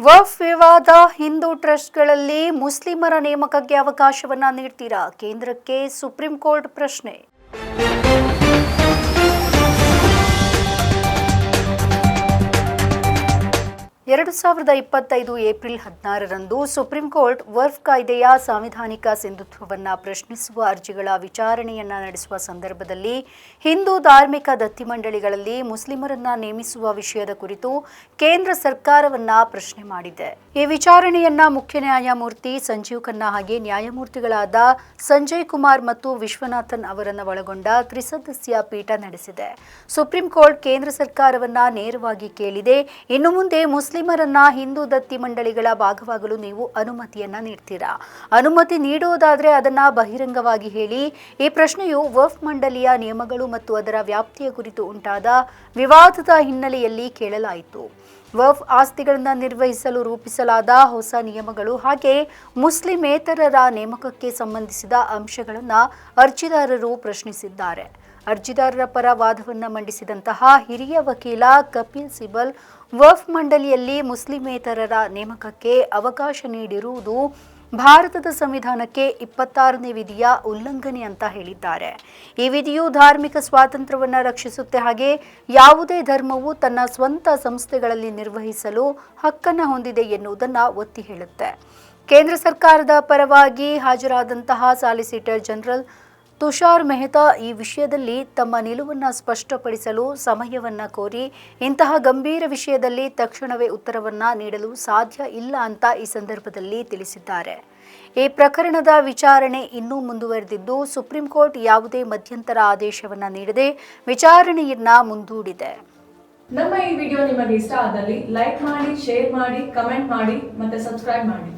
ವಫ್ ವಿವಾದ ಹಿಂದೂ ಟ್ರಸ್ಟ್ಗಳಲ್ಲಿ ಮುಸ್ಲಿಮರ ನೇಮಕಕ್ಕೆ ಅವಕಾಶವನ್ನ ನೀಡ್ತೀರಾ? ಕೇಂದ್ರಕ್ಕೆ ಸುಪ್ರೀಂ ಕೋರ್ಟ್ ಪ್ರಶ್ನೆ. ಎರಡು ಸಾವಿರದ ಇಪ್ಪತ್ತೈದು ಏಪ್ರಿಲ್ ಹದಿನಾರರಂದು ಸುಪ್ರೀಂ ಕೋರ್ಟ್ ವರ್ಫ್ ಕಾಯ್ದೆಯ ಸಾಂವಿಧಾನಿಕ ಸಿಂಧುತ್ವವನ್ನ ಪ್ರಶ್ನಿಸುವ ಅರ್ಜಿಗಳ ವಿಚಾರಣೆಯನ್ನು ನಡೆಸುವ ಸಂದರ್ಭದಲ್ಲಿ ಹಿಂದೂ ಧಾರ್ಮಿಕ ದತ್ತಿ ಮಂಡಳಿಗಳಲ್ಲಿ ಮುಸ್ಲಿಮರನ್ನ ನೇಮಿಸುವ ವಿಷಯದ ಕುರಿತು ಕೇಂದ್ರ ಸರ್ಕಾರವನ್ನ ಪ್ರಶ್ನೆ ಮಾಡಿದೆ. ಈ ವಿಚಾರಣೆಯನ್ನ ಮುಖ್ಯ ನ್ಯಾಯಮೂರ್ತಿ ಸಂಜೀವ್ ಖನ್ನಾ ಹಾಗೆ ನ್ಯಾಯಮೂರ್ತಿಗಳಾದ ಸಂಜಯ್ ಕುಮಾರ್ ಮತ್ತು ವಿಶ್ವನಾಥನ್ ಅವರನ್ನ ಒಳಗೊಂಡ ತ್ರಿಸದಸ್ಯ ಪೀಠ ನಡೆಸಿದೆ. ಸುಪ್ರೀಂ ಕೋರ್ಟ್ ಕೇಂದ್ರ ಸರ್ಕಾರವನ್ನ ನೇರವಾಗಿ ಕೇಳಿದೆ. ಇನ್ನು ಮುಂದೆ ಮುಸ್ಲಿಮರನ್ನ ಹಿಂದೂ ದತ್ತಿ ಮಂಡಳಿಗಳ ಭಾಗವಾಗಲು ನೀವು ಅನುಮತಿಯನ್ನ ನೀಡ್ತೀರಾ? ಅನುಮತಿ ನೀಡುವುದಾದ್ರೆ ಅದನ್ನ ಬಹಿರಂಗವಾಗಿ ಹೇಳಿ, ಈ ಪ್ರಶ್ನೆಯು ವಫ್ ಮಂಡಳಿಯ ನಿಯಮಗಳು ಮತ್ತು ಅದರ ವ್ಯಾಪ್ತಿಯ ಕುರಿತು ಉಂಟಾದ ವಿವಾದದ ಹಿನ್ನೆಲೆಯಲ್ಲಿ ಕೇಳಲಾಯಿತು. ವಫ್ ಆಸ್ತಿಗಳನ್ನು ನಿರ್ವಹಿಸಲು ರೂಪಿಸಲಾದ ಹೊಸ ನಿಯಮಗಳು ಹಾಗೆ ಮುಸ್ಲಿಮೇತರರ ನೇಮಕಕ್ಕೆ ಸಂಬಂಧಿಸಿದ ಅಂಶಗಳನ್ನು ಅರ್ಜಿದಾರರು ಪ್ರಶ್ನಿಸಿದ್ದಾರೆ. ಅರ್ಜಿದಾರರ ಪರ ವಾದವನ್ನು ಮಂಡಿಸಿದಂತಹ ಹಿರಿಯ ವಕೀಲ ಕಪಿಲ್ ಸಿಬಲ್ ವಫ್ ಮಂಡಳಿಯಲ್ಲಿ ಮುಸ್ಲಿಮೇತರರ ನೇಮಕಕ್ಕೆ ಅವಕಾಶ ನೀಡಿರುವುದು ಭಾರತದ ಸಂವಿಧಾನಕ್ಕೆ ಇಪ್ಪತ್ತಾರನೇ ವಿಧಿಯ ಉಲ್ಲಂಘನೆ ಅಂತ ಹೇಳಿದ್ದಾರೆ. ಈ ವಿಧಿಯು ಧಾರ್ಮಿಕ ಸ್ವಾತಂತ್ರ್ಯವನ್ನು ರಕ್ಷಿಸುತ್ತೆ ಹಾಗೆ ಯಾವುದೇ ಧರ್ಮವು ತನ್ನ ಸ್ವಂತ ಸಂಸ್ಥೆಗಳಲ್ಲಿ ನಿರ್ವಹಿಸಲು ಹಕ್ಕನ್ನು ಹೊಂದಿದೆ ಎನ್ನುವುದನ್ನು ಒತ್ತಿ ಹೇಳುತ್ತೆ. ಕೇಂದ್ರ ಸರ್ಕಾರದ ಪರವಾಗಿ ಹಾಜರಾದಂತಹ ಸಾಲಿಸಿಟರ್ ಜನರಲ್ ತುಷಾರ್ ಮೆಹ್ತಾ ಈ ವಿಷಯದಲ್ಲಿ ತಮ್ಮ ನಿಲುವನ್ನು ಸ್ಪಷ್ಟಪಡಿಸಲು ಸಮಯವನ್ನ ಕೋರಿ ಇಂತಹ ಗಂಭೀರ ವಿಷಯದಲ್ಲಿ ತಕ್ಷಣವೇ ಉತ್ತರವನ್ನ ನೀಡಲು ಸಾಧ್ಯ ಇಲ್ಲ ಅಂತ ಈ ಸಂದರ್ಭದಲ್ಲಿ ತಿಳಿಸಿದ್ದಾರೆ. ಈ ಪ್ರಕರಣದ ವಿಚಾರಣೆ ಇನ್ನೂ ಮುಂದುವರೆದಿದ್ದು ಸುಪ್ರೀಂ ಕೋರ್ಟ್ ಯಾವುದೇ ಮಧ್ಯಂತರ ಆದೇಶವನ್ನು ನೀಡದೆ ವಿಚಾರಣೆಯನ್ನ ಮುಂದೂಡಿದೆ. ನಮ್ಮ ಈ ವಿಡಿಯೋ ನಿಮಗೆ ಇಷ್ಟ ಆದಲ್ಲಿ ಲೈಕ್ ಮಾಡಿ, ಶೇರ್ ಮಾಡಿ, ಕಮೆಂಟ್ ಮಾಡಿ ಮತ್ತೆ ಸಬ್ಸ್ಕ್ರೈಬ್ ಮಾಡಿ.